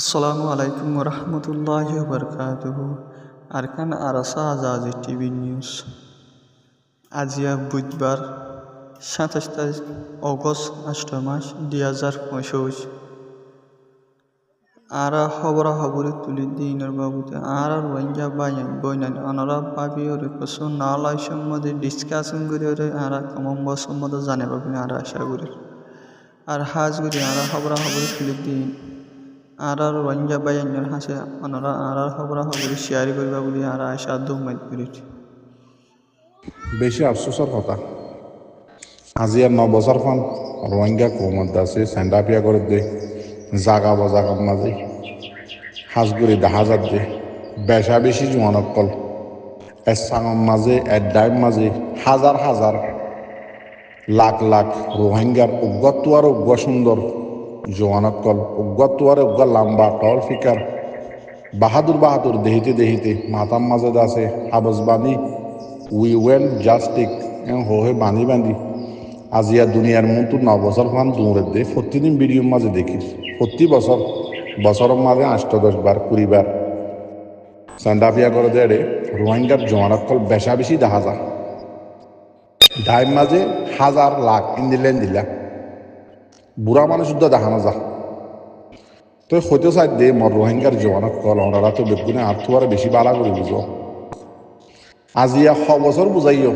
আসসালামু আলাইকুম রহমতুল্লাহ বরকাতুহ আরকান আরাসা আজাজি টিভি নিউজ। আজিয়া বুধবার, সাতাশ তারিখ, অগস্ট আষ্ট মাস দুই হাজার পঁচিশ। আরা খবরা খবরে তুলি দিনের বাবুতে, আর রোহিঙ্গা বাইন বইনান অনরা পাবি ওরে কসু নালাই সম্বন্ধে ডিসকাশন করে ওরে আরা কমম্ব সম্বন্ধে জানে পাবেন আর আশা করি। আর হাজ করি, আরা খবরা খবরে তুলি দিন। আর আর রোহিঙ্গা বাইনের হাসে, অনরা আর আর খবরা খবরে শেয়ার করিবা বলি আর আশা দুমাই করিছি বেশি আফসোসের কথা। আজি আর ন বছরখন রোহিঙ্গা কৌমত আছে স্যান্ডাপিয়া করে দে, জাগা বজাগার মাঝে হাজগুড়ি দাহাজার দে বেশা বেশি জোয়ানত কল এসাঙর মাঝে এডাইম মাঝে হাজার হাজার লাখ লাখ রোহিঙ্গার উগ্গত আর উগ্গ সুন্দর জোয়ানত কল, উগ্গত আর উগ্গ লাম্বা, টল ফিকার। বাহাদুর বাহাদুর, দেহিতে দেহিতে মাতার মাঝে আছে হাবস বানি উই ওয়েন জাস্টিক হয়ে বান্ধি বান্ধি আজিয়া দুনিয়ার মতো ন বছর খান দৌড়ে দে প্রতিদিন ভিডিওর মাঝে দেখি। প্রতি বছর বছরের মাঝে আষ্ট দশ বার, কুড়ি বার। সান্ডাফিয়া করে দেড়ে রোহিঙ্গার জমানকল বেশা বেশি দেখা যা ডাইম মাঝে হাজার লাখ ইন্দিলেন দিলা। বুড়া মানুষ শুদ্ধ দেখানো যা তো হইতে চাই দে মর রোহিঙ্গার জমানকল ওনারা তো বেগুনে আর্থ আর বেশি বালা করে বুঝো আজিয়া শ বছর বুঝাইও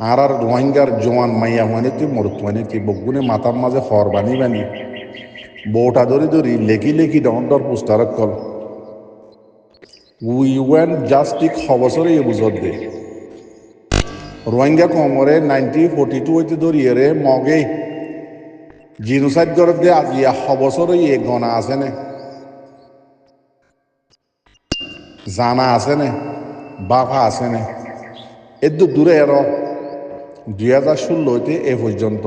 আর আর রোহিঙ্গার জোয়ান মাইয়া মানে তুই মরত মানে তুই বগুনে মাথার মাঝে হর বানি বানি বউটা ধরি ধরি লেখি লেখি ডর পোস্টারত কল উই ওয়েন জাস্ট ঠিক শ ইয়ে বুঝত দে। রোহিঙ্গা কমরে নাইনটি ফোর্টি টু হইতে ধরিয়ে রে মগে জিনোসাইড করে দে আজিয়া শ বছরে ইয়ে গনা আছে নে জানা আছে নে বাফা আছে নে এদু দূরে এর, দুই হাজার ষোলো হইতে এ পর্যন্ত।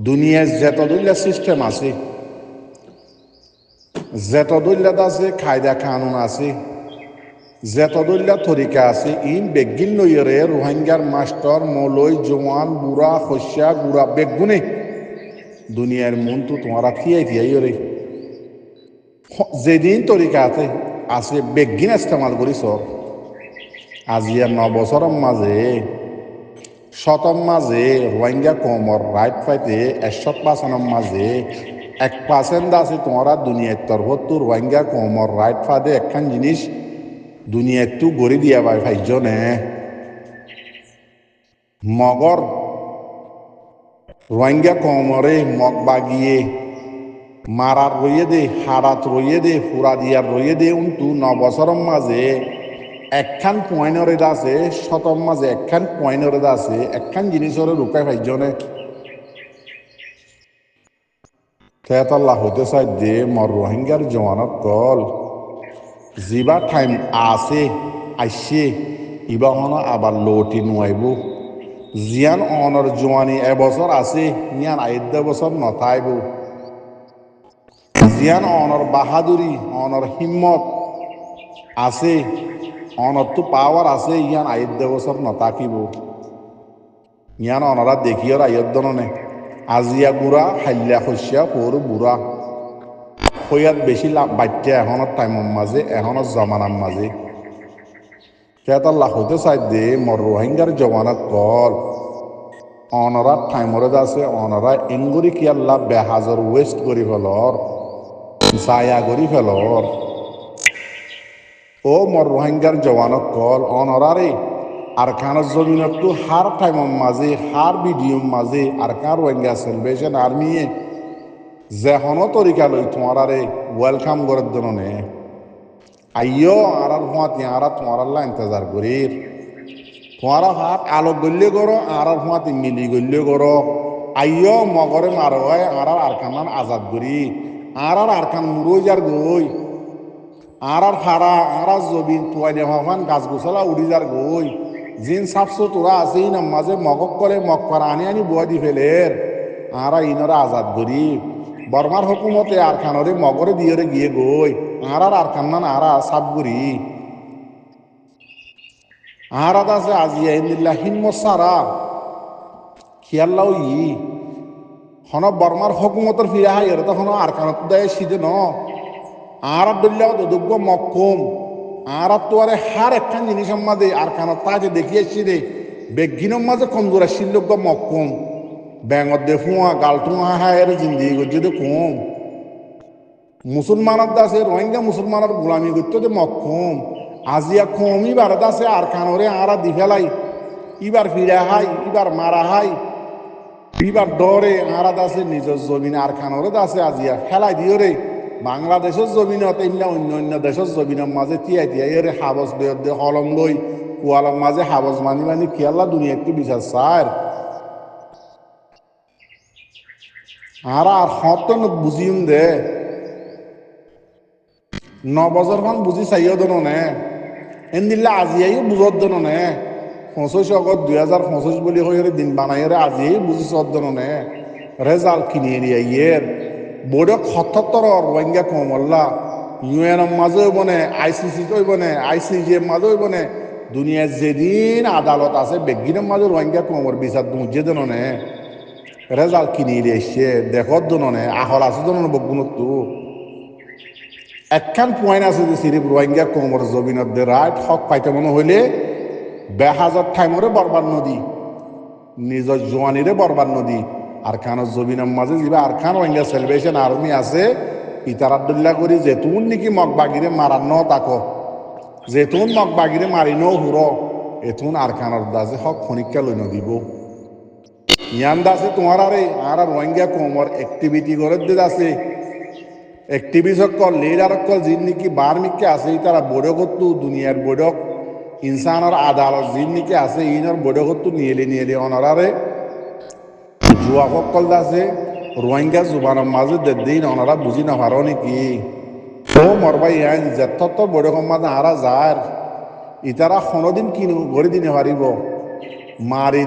দুনিয়ার যেতদুল্লা সিস্টেম আছে। যেতদুল্লাত আছে খায়দা কানুন আছে। যেতদুল্লা তরিকা আছে, ইন বেগিন লইরে রোহিঙ্গার মাস্টার মলই জওয়ান বুড়া শস্যা গুড়া বেগুনে। দুনিয়ার মন তো তোমারা থিয়াই থিয়াই রে যেদিন তরিকা আছে বেগিন ইস্তেমাল করিস। আজিয়া ন বছরের মাঝে, শতম মাঝে, রোহিঙ্গা কমর রাইট পাইতে একশো পার্সেন্টের মাঝে, এক পার্সেন্ট আছে তোমরা দুনিয়ার তরফত তো রোহিঙ্গা কমর রাইট ফাদে একখান জিনিস দুনিয়ার তো গড়ি দিয়া ভাই ভাইজনে। মগর রোহিঙ্গা কমরে মগ বাগিয়ে, মারার রইয়ে দে, হারাত রইয়ে দে, ফুরা দিয়ার রইয়ে দে উন্তু ন বছরের মাঝে। একখান পয়েন্টরে আছে, শতম মাঝে একখান পয়েন্টরে আছে, একখান জিনিসের রূপায় ভাইজনে তেতাল্লাহ হইতে চাই দে মর রোহিঙ্গার জওয়ানত কল। যিবা টাইম আছে, আইসে, ইবা হন আবার লৌটি নুয়াইব। জিয়ান অনর জোয়ানি এবছর আছে নিয়ান আইদ্য বছর নথাইব জিয়ান অনর বাহাদুরি অনর হিম্মত আছে অনরতো পাওয়ার আছে ইয়ান আইদ্য বছর নতাকিব ইয়ান অনরা দেখিয়র আয়দ্দনে আজিয়া গুড়া হাল্লা শস্যা বুড়া সৈয়াত বেশি লাভ বাচ্চা এখনৰ টাইমৰ মাজে এখনৰ জমানাৰ মাজে কেইটা লাখতে চাই দে মোৰ ৰোহিংগাৰ জমানাত কল অনৰা টাইমৰত আছে অনৰা এংগুৰি কিয়াল্লা বেহাজৰ ৱেষ্ট কৰি ফেলৰ জায়া কৰি ফেলৰ। ও মর রোহিঙ্গার জওয়ানত কল অনরারে আর খানের জমিনত হার টাইমের মাঝে হার ভিডিওর মাঝে আর কার রোহিঙ্গা সেলভেশন আর্মিয়ে যেহনো তরিকা লই তোমারারে ওয়েলকাম করার জন্য আইও আর আর আর তোমারাল্লা ইন্তজার করির হাত আলোক গল্য করো আর আর হুঁয়াতি মিলি আইও মগরে মারো হয় আর আর আরকান আজাদ আর আরকান মুরোজার গই আর আর ফারা আর আর জবিন তুয়াইনে হওয়ান গাছ গোছালা উড়ি যার গই জিন সাপসো তোরা আছে ইনাম মাঝে মগক করে মগ করা আনি আনি বুয়া দি ফেলের আর ইনরা আজাদ গরিব বর্মার হুকুমতে আর খানরে মগরে দিয়রে গিয়ে আর খান্নান আর আর সাপ গরি আদ আছে, আজি আইনিল্লা হিম্মত সারা খিয়াল্লাও ই হন বর্মার হকুমতর ফিরে হাই এর তখন আর কানত দেয় সিদে ন। আর দল্লাও দোদ্য মক্কুম। আর তো হার একখান জিনিস মাঝে আর কানত তাকে দেখিয়েছি রে বেগিনের মাঝে কমজোর আসছিল মক্কুম। ব্যাঙত দে ফুয়া হায়ের জিন্দিগি করছে দে কম। মুসলমানের দাসে রোহিঙ্গা মুসলমানের গোলামি করতে দে মক্কুম। আজিয়া কমই বারত আছে আর কানরে আরা দি ফেলাই ইবার ফিরা হাই ইবার মারা হাই ইবার ডরে আরাদ আছে নিজের জমিনে আর খানরে আছে আজিয়া খেলাই দিও রে বাংলাদেশের জমিনত এমনি অন্য অন্য দেশের জমিনের মাঝে তিয়াই তিয়াই রে হাবস বেয়র হলম লই কুয়ালার মাঝে হাবস মানি মানি খেয়াল্লা দুনিয়া একটু বিচার সার আর আর হত বুঝিম দে। ন বছর বুঝি চাইও দন নে এন দিলে আজিয়াই বুঝত দন নে। আগত দুই হাজার পঁচিশ বুলি কই দিন বানাই রে আজিয়াই বুঝি চদন নে। রেজাল্ট কিনি এরিয়া ইয়ের বোর্ডে সত্তর রোহিঙ্গা কমল্লা। ইউএনের মাঝে বনে আইসিসি তো বনে আইসিজি এর মাঝে বনে দুনিয়ার যেদিন আদালত আছে বেগিনের মাঝে রোহিঙ্গা কমর বিচার দুজে দেন নে। কিনি এরিয়া এসছে দেখত দন নে, আহল আছে দন বগুণত তো একখান পয়েন্ট আছে যে সিরিপ রোহিঙ্গা কোমর দে রাইট হক পাইতে মনে হইলে, বেহাজর ঠাইমরে বরবাদ নদী, নিজর জোয়ানিরে বরবাদ নদী, আর খানের জমিনের মাঝে যিবা আর খান রোহিঙ্গা সেলিব্রেশন আর্মি আছে, ইতার আবদুল্লাহ করি, যেতুন নাকি মগ বাগিরে মারার ন তাক, যেতুন মগ বাগিরে মারি ন হুর, এতুন আর খানের দাসে হক খনিকা লই নদীব ইয়ান দাসে তোমার আরে, আর রোহিঙ্গা কোমর অ্যাক্টিভিটি করে দিতে আছে। এক্টিভিস্ট সকল লিডার সকল যিন নেকি বার মিকে আছে তারা বৈঠকতো দুনিয়ার বৈঠক ইনসানৰ আদালত যিন নেকি আছে ইনৰ বৈঠকতো নিয়েলি নিয়েলি অনারারে। যুৱকসকল আছে রোহিঙ্গা জুবানৰ মাজে দিন অনারা বুজি নাপার নেকি। ও মরবা ইয়ান যেতত বৈঠকৰ মাজে আরা যার। ইতারা কোনোদিন কিনো গড়ি দিনে পারিব মারি